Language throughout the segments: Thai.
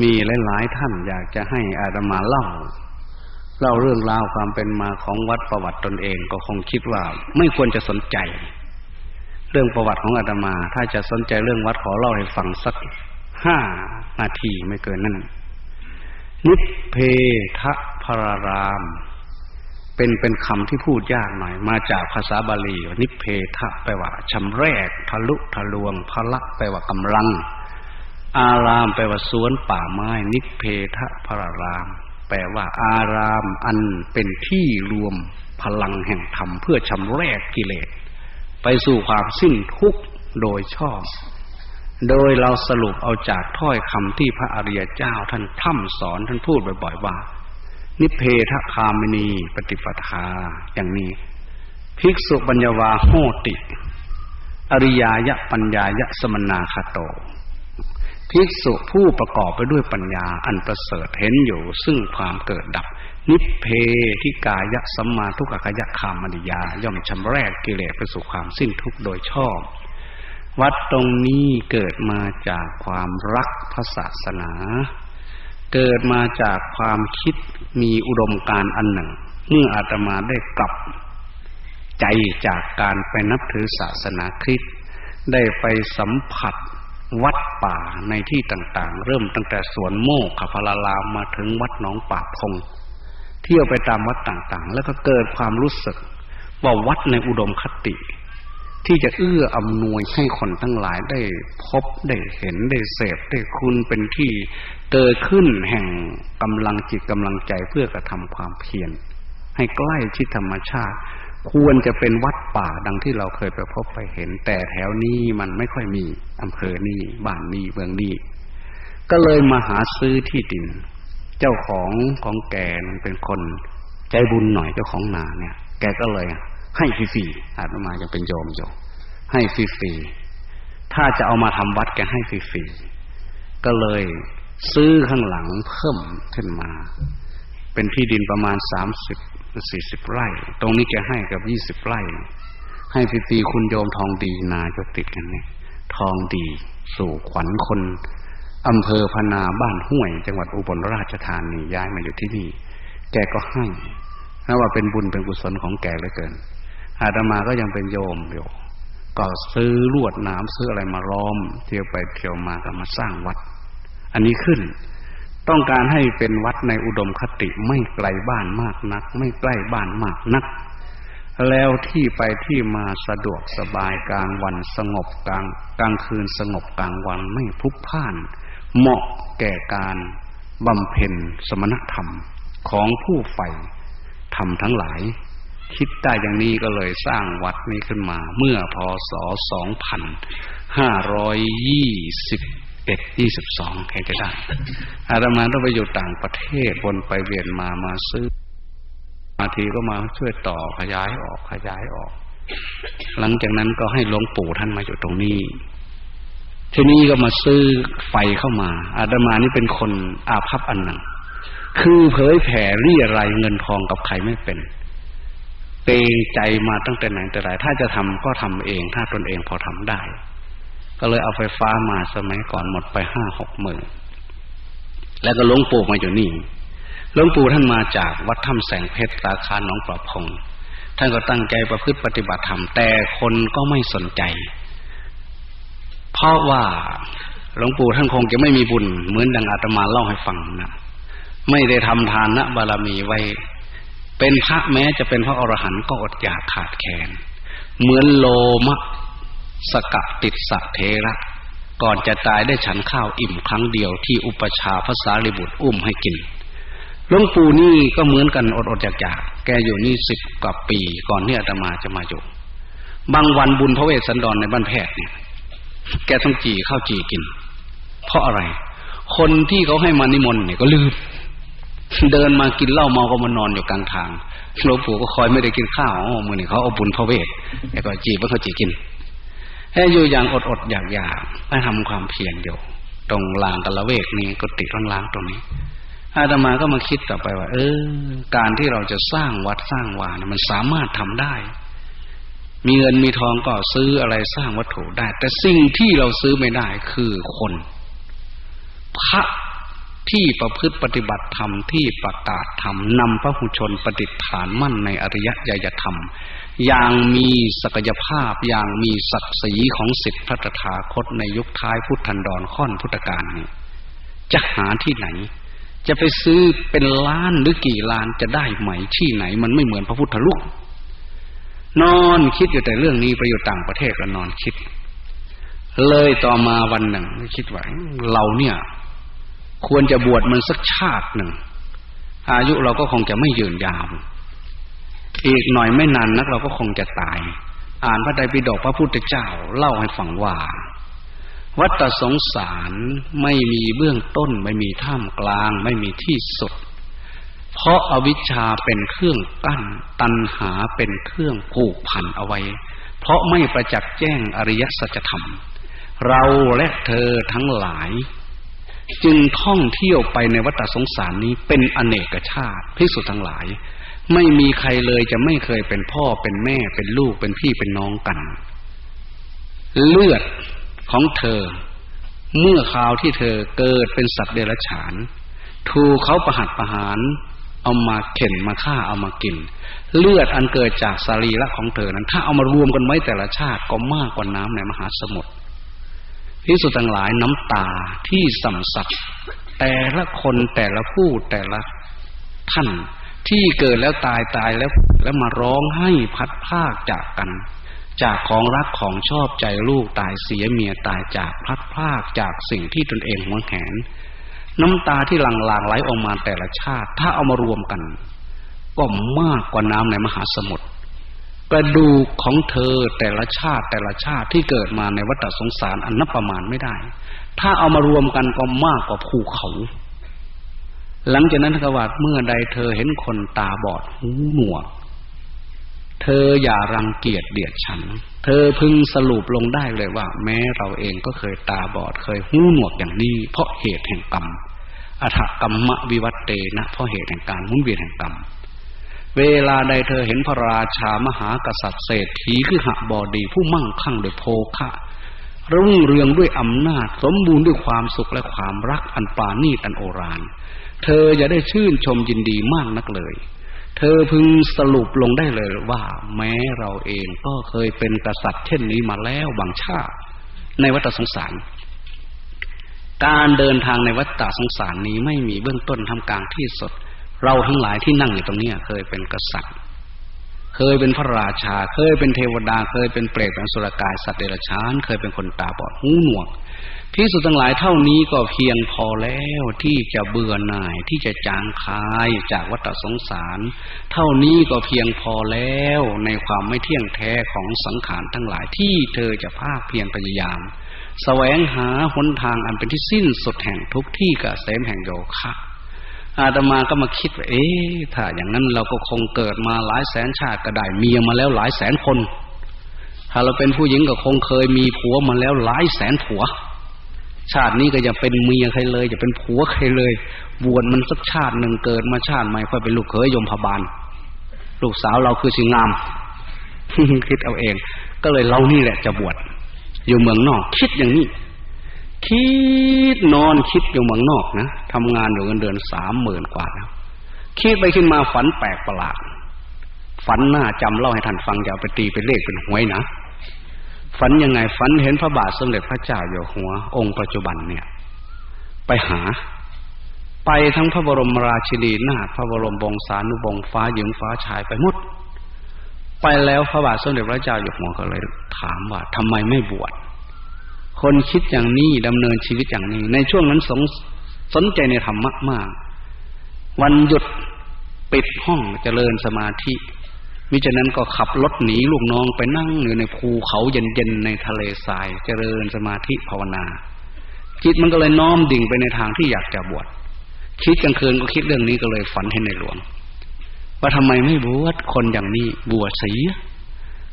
มีหลาย ๆ ท่านอยากจะให้อาตมาเล่า เล่าเรื่องราวความเป็นมาของวัดประวัติตนเองก็คงคิดว่าไม่ควรจะสนใจ เรื่องประวัติของอาตมา ถ้าจะสนใจเรื่องวัดขอเล่าให้ฟังสักห้านาทีไม่เกินนั้นนิเพทะพราราม เป็นเป็นคำที่พูดยากหน่อย มาจากภาษาบาลีนิเพทะแปลว่าชำแรกทะลุทะลวงพละแปลว่ากำลัง อารามแปลว่าสวนป่าไม้ นิเพทะพราราม แปลว่า อารามอันเป็นที่รวมพลังแห่งธรรมเพื่อชำแรกกิเลส ไปสู่ความสิ้นทุกข์โดยชอบ โดยเราสรุปเอาจากถ้อยคำที่พระอริยเจ้าท่านพร่ำสอนท่านพูดบ่อยๆว่า นิเพทคามินีปฏิปทาอย่างนี้ ภิกษุปัญญวาโหติ อริยายะปัญญายะสมนาคาโต ภิกษุผู้ประกอบไปด้วยปัญญาอันประเสริฐเห็นอยู่ซึ่งความเกิดดับ นิเพทิกายะสัมมาทุกขยะคามนิยา ย่อมชำแรกกิเลสไปสู่ความสิ้นทุกข์โดยชอบ วัดตรงนี้เกิดมาจากความรักพระศาสนา เกิดมาจากความคิดมีอุดมการอันหนึ่ง เมื่ออาตมาได้กลับใจจากการไปนับถือศาสนาคริสต์ได้ไปสัมผัส วัดป่าในที่ต่างๆ เริ่มตั้งแต่สวนโมกขพลาลามมาถึงวัดหนองป่าพง เที่ยวไปตามวัดต่างๆ แล้วก็เกิดความรู้สึก ว่าวัดในอุดมคติ ที่จะเอื้ออำนวยให้คนทั้งหลายได้พบได้เห็นได้เสพได้คุณเป็นที่เกิดขึ้นแห่งกำลังจิตกำลังใจเพื่อกระทำความเพียรให้ใกล้ชิดธรรมชาติ ควรจะเป็นวัดป่าดังที่เราเคยไปพบไปเห็น แต่แถวนี้มันไม่ค่อยมีอำเภอนี้บ้านนี้เมืองนี้ก็เลยมาหาซื้อที่ดิน เจ้าของของแกเป็นคนใจบุญหน่อยเจ้าของนาเนี่ย แกก็เลยให้ฟรีๆอาตมายังเป็นโยมอยู่ให้ฟรีๆถ้าจะเอามาทำวัดแกให้ฟรีๆก็เลยซื้อข้างหลังเพิ่มขึ้นมา เป็นที่ดินประมาณสามสิบสี่สิบไร่ ตรงนี้แกให้กับยี่สิบไร่ ให้ฟรีคุณโยมทองดีนาจะติดกันเนี่ยทองดีสู่ขวัญคนอำเภอพนาบ้านห้วย จังหวัดอุบลราชธานีย้ายมาอยู่ที่นี่ แกก็ให้นะว่าเป็นบุญเป็นกุศลของแกเหลือเกิน อาตมาก็ยังเป็นโยมอยู่ก็ซื้อลวดน้ำซื้ออะไรมาล้อม เที่ยวไปเที่ยวมาก็มาสร้างวัด อันนี้ขึ้น ต้องการให้เป็นวัดในอุดมคติไม่ไกลบ้านมากนัก ไม่ใกล้บ้านมากนัก แล้วที่ไปที่มาสะดวกสบายกลางวันสงบกลางกลางคืนสงบกลางวันไม่พุกพ่าน เหมาะแก่การบำเพ็ญสมณธรรมของผู้ใฝ่ธรรมทั้งหลาย คิดได้อย่างนี้ก็เลยสร้างวัดนี้ขึ้นมา เมื่อพศ 2520 จ็ดยี่สิบสองใครจะได้อาตมาต้องไปอยู่ต่างประเทศวนไปเวียนมามาซื้อมาทีก็มาช่วยต่อขยายออกขยายออก หลังจากนั้นก็ให้หลวงปู่ท่านมาอยู่ตรงนี้ ที่นี่ก็มาซื้อไฟเข้ามา อาตมานี่เป็นคนอาภัพอันหนึ่งคือเผยแผ่เรี่อะไรเงินทองกับใครไม่เป็น เตงใจมาตั้งแต่ไหนแต่ไรถ้าจะทำก็ทำเอง ถ้าตนเองพอทำได้ ก็เลยเอาไฟฟ้ามาสมัยก่อนหมดไปห้าหกหมื่นแล้วก็หลวงปู่มาอยู่นี่หลวงปู่ท่านมาจากวัดถ้ำแสงเพชรสาขาหนองปลอบพงท่านก็ตั้งใจประพฤติปฏิบัติธรรมแต่คนก็ไม่สนใจ เพราะว่าหลวงปู่ท่านคงจะไม่มีบุญ เหมือนดังอาตมาเล่าให้ฟังนะไม่ได้ทำทานนะบารมีไว้ เป็นพระแม้จะเป็นพระอรหันต์ก็อดอยากขาดแคลนเหมือนโลมะ สกัดติดสะเทระ ก่อนจะตายได้ฉันข้าวอิ่มครั้งเดียวที่อุปชาภาษาลิบุตรอุ้มให้กินหลวงปู่นี่ก็เหมือนกันอดอดอยากอยากแกอยู่นี่สิบกว่าปี ก่อนที่อาตมาจะมาอยู่ บางวันบุญพระเวสสันดรในบ้านแพทย์เนี่ย แกต้องจีข้าวจีกิน เพราะอะไร คนที่เขาให้มานิมนต์เนี่ยก็ลืม เดินมากินเหล้าเมาก็มานอนอยู่กลางทางหลวงปู่ก็คอยไม่ได้กินข้าวอ๋อมือนี่เขาเอาบุญพระเวทแล้วก็จีบว่าเขาจีกิน ให้อยู่อย่างอดอดอยากอยากให้ทำความเพียรอยู่ ตรงลางกละเวกนี่ก็ติดล้างตรงนี้อาตมาก็มาคิดต่อไปว่า เออ การที่เราจะสร้างวัดสร้างวานะมันสามารถทำได้ มีเงินมีทองก็ซื้ออะไรสร้างวัตถุได้ แต่สิ่งที่เราซื้อไม่ได้คือคน พระที่ประพฤติปฏิบัติธรรมที่ประกาศธรรมนำพระหุชนปฏิฐานมั่นในอริยญยธรรม อย่างมีศักยภาพอย่างมีศักดิ์ศรีของสิทธิพระตถาคตในยุคท้ายพุทธันดรค่อนพุทธกาลนี้จะหาที่ไหน จะไปซื้อเป็นล้านหรือกี่ล้านจะได้ไหมที่ไหน มันไม่เหมือนพระพุทธลูกนอนคิดอยู่แต่เรื่องนี้ไปอยู่ต่างประเทศก็นอนคิด เลยต่อมาวันหนึ่งคิดว่าเราเนี่ย ควรจะบวชมันสักชาติหนึ่งอายุเราก็คงจะไม่ยืนยาว อีกหน่อยไม่นานนักเราก็คงจะตาย อ่านพระไตรปิฎกพระพุทธเจ้าเล่าให้ฟังว่า วัฏสงสารไม่มีเบื้องต้น ไม่มีท่ามกลาง ไม่มีที่สุด เพราะอาวิชชาเป็นเครื่องกั้น ตัณหาเป็นเครื่องผูกพันเอาไว้ เพราะไม่ประจักษ์แจ้งอริยสัจธรรม เราและเธอทั้งหลาย จึงท่องเที่ยวไปในวัฏสงสารนี้เป็นอเนกชาติพิสุทั้งหลาย ไม่มีใครเลยจะไม่เคยเป็นพ่อเป็นแม่เป็นลูกเป็นพี่เป็นน้องกัน เลือดของเธอ เมื่อคราวที่เธอเกิดเป็นสัตว์เดรัจฉาน ถูกเขาประหัตประหาร เอามาเข็นมาฆ่าเอามากิน เลือดอันเกิดจากสรีระของเธอนั้น ถ้าเอามารวมกันไว้แต่ละชาติก็มากกว่าน้ำในมหาสมุทรพิสุทั้งหลายน้ำตาที่สัมสัตแต่ละคนแต่ละผู้แต่ละท่าน ที่เกิดแล้วตายตายแล้วแล้วมาร้องให้พัดภาคจากกัน จากของรักของชอบใจลูกตายเสียเมียตายจากพัดภาคจากสิ่งที่ตนเองหวงแหน น้ำตาที่หลั่งหลางไหลออกมาแต่ละชาติ ถ้าเอามารวมกัน ก็มากกว่าน้ำในมหาสมุทรกระดูกของเธอแต่ละชาติแต่ละชาติที่เกิดมาในวัฏสงสารอันนับประมาณไม่ได้ ถ้าเอามารวมกันก็มากกว่าภูเขา หลังจากนั้นกวาดเมื่อใดเธอเห็นคนตาบอดหูหนวก เธออย่ารังเกียจเดียดฉัน เธอพึงสรุปลงได้เลยว่า แม้เราเองก็เคยตาบอดเคยหูหนวกอย่างนี้ เพราะเหตุแห่งกรรมอัฐกรรมวิวัตเตนะ เพราะเหตุแห่งการมุนเวียนแห่งกรรมเวลาใดเธอเห็นพระราชามหากษัตริย์เศรษฐีคือหบอดีผู้มั่งคั่งโดยโภคะรุ่งเรืองด้วยอำนาจ สมบูรณ์ด้วยความสุขและความรักอันปาณีตอันโอราน เธอจะได้ชื่นชมยินดีมากนักเลย เธอพึงสรุปลงได้เลยว่า แม้เราเองก็เคยเป็นกษัตริย์เช่นนี้มาแล้วบางชาติ ในวัฏสงสาร การเดินทางในวัฏสงสารนี้ไม่มีเบื้องต้นทำกลางที่สุด เราทั้งหลายที่นั่งอยู่ตรงนี้เคยเป็นกษัตริย์ เคยเป็นพระราชา เคยเป็นเทวดา เคยเป็นเปรตเป็นสุรกายสัตว์เดรัจฉาน เคยเป็นคนตาบอดหูหนวกพิสุทั้งหลายเท่านี้ก็เพียงพอแล้วที่จะเบื่อหน่ายที่จะจางคายจากวัฏสงสาร เท่านี้ก็เพียงพอแล้วในความไม่เที่ยงแท้ของสังขารทั้งหลายที่เธอจะภาคเพียรพยายามแสวงหาหนทางอันเป็นที่สิ้นสุดแห่งทุกที่กเกษมแห่งโยคะ อาตมาก็มาคิดว่าเอ๊ะถ้าอย่างนั้นเราก็คงเกิดมาหลายแสนชาติก็ได้เมียมาแล้วหลายแสนคน ถ้าเราเป็นผู้หญิงก็คงเคยมีผัวมาแล้วหลายแสนผัว ชาตินี้ก็อย่าเป็นเมียใครเลยอย่าเป็นผัวใครเลยบวชมันสักชาติหนึ่งเกิดมาชาติใหม่ค่อยเป็นลูกเขยยมพบาลลูกสาวเราคือสิงาม คิดเอาเอง ก็เลยเรานี่แหละจะบวชอยู่เมืองนอก คิดอย่างนี้ คิดนอนคิดอยู่เมืองนอกนะทำงานอยู่เงินเดือนสามหมื่นกว่าแล้วคิดไปขึ้นมาฝันแปลกประหลาด ฝันหน้าจำเล่าให้ท่านฟังอย่าไปตีเป็นเลขเป็นหวยนะฝันยังไงฝันเห็นพระบาทสมเด็จพระเจ้าอยู่หัว องค์ปัจจุบันเนี่ย ไปหา ไปทั้งพระบรมราชินีนาถพระบรมบงสานุบงฟ้าหญิงฟ้าชายไปหมดไปแล้วพระบาทสมเด็จพระเจ้าอยู่หัวก็เลย ถามว่าทำไมไม่บวช คนคิดอย่างนี้ดำเนินชีวิตอย่างนี้ ในช่วงนั้นสนสนใจในธรรมะมาก วันหยุดปิดห้องเจริญสมาธิมิฉะนั้นก็ขับรถหนีลูกน้องไปนั่งอยู่ในภูเขาเย็นๆในทะเลทรายเจริญสมาธิภาวนา จิตมันก็เลยน้อมดิ่งไปในทางที่อยากจะบวชคิดกลางคืนก็คิดเรื่องนี้ก็เลยฝันให้ในหลวงว่าทำไมไม่บวชคนอย่างนี้บวชเสีย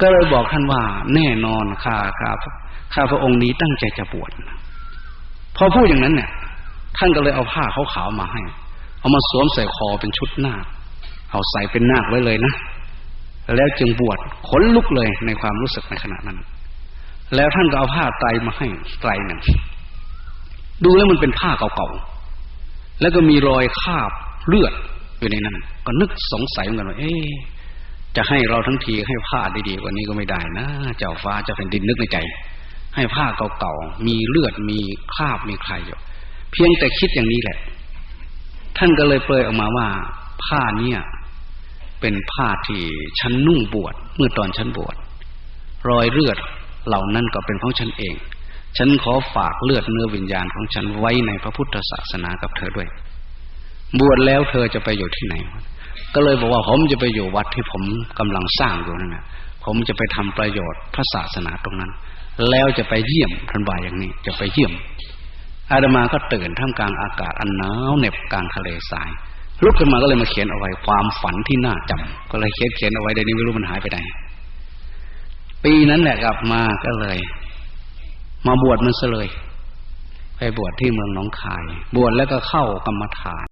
ก็เลยบอกท่านว่าแน่นอนข้าข้าข้าพระองค์นี้ตั้งใจจะบวชพอพูดอย่างนั้นเนี่ย ท่านก็เลยเอาผ้าขาวๆมาให้ เอามาสวมใส่คอเป็นชุดนาคเอาใส่เป็นนาคไว้เลยนะแล้วจึงบวชขนลุกเลยในความรู้สึกในขณะนั้น แล้วท่านก็เอาผ้าไตรมาให้ไตรหนึ่งดูแล้วมันเป็นผ้าเก่าๆแล้วก็มีรอยคราบเลือดอยู่ในนั้น ก็นึกสงสัยเหมือนกันว่าเอ๊ะ จะให้เราทั้งทีให้ผ้าดีๆกว่านี้ก็ไม่ได้นะ เจ้าฟ้าเจ้าแผ่นดินนึกในใจ ให้ผ้าเก่าๆมีเลือดมีคราบมีใครอยู่ เพียงแต่คิดอย่างนี้แหละ ท่านก็เลยเปลยออกมาว่า ผ้าเนี่ย เป็นผ้าที่ฉันนุ่งบวชเมื่อตอนฉันบวชรอยเลือดเหล่านั้นก็เป็นของฉันเอง ฉันขอฝากเลือดเนื้อวิญญาณของฉันไว้ในพระพุทธศาสนากับเธอด้วย บวชแล้วเธอจะไปอยู่ที่ไหน ก็เลยบอกว่าผมจะไปอยู่วัดที่ผมกำลังสร้างอยู่นั่นนะผมจะไปทำประโยชน์พระศาสนาตรงนั้น แล้วจะไปเยี่ยมท่านบ่ายอย่างนี้ จะไปเยี่ยม อาดามาก็ตื่นท่ามกลางอากาศอันหนาวเหน็บกลางทะเลทรายลุกขึ้นมาก็เลยมาเขียนเอาไว้ความฝันที่น่าจำก็เลยเขียนเขียนเอาไว้เดี๋ยวนี้ไม่รู้มันหายไปไหนปีนั้นแหละกลับมาก็เลย มาบวชมันซะเลย ไปบวชที่เมืองหนองคาย บวชแล้วก็เข้ากรรมฐาน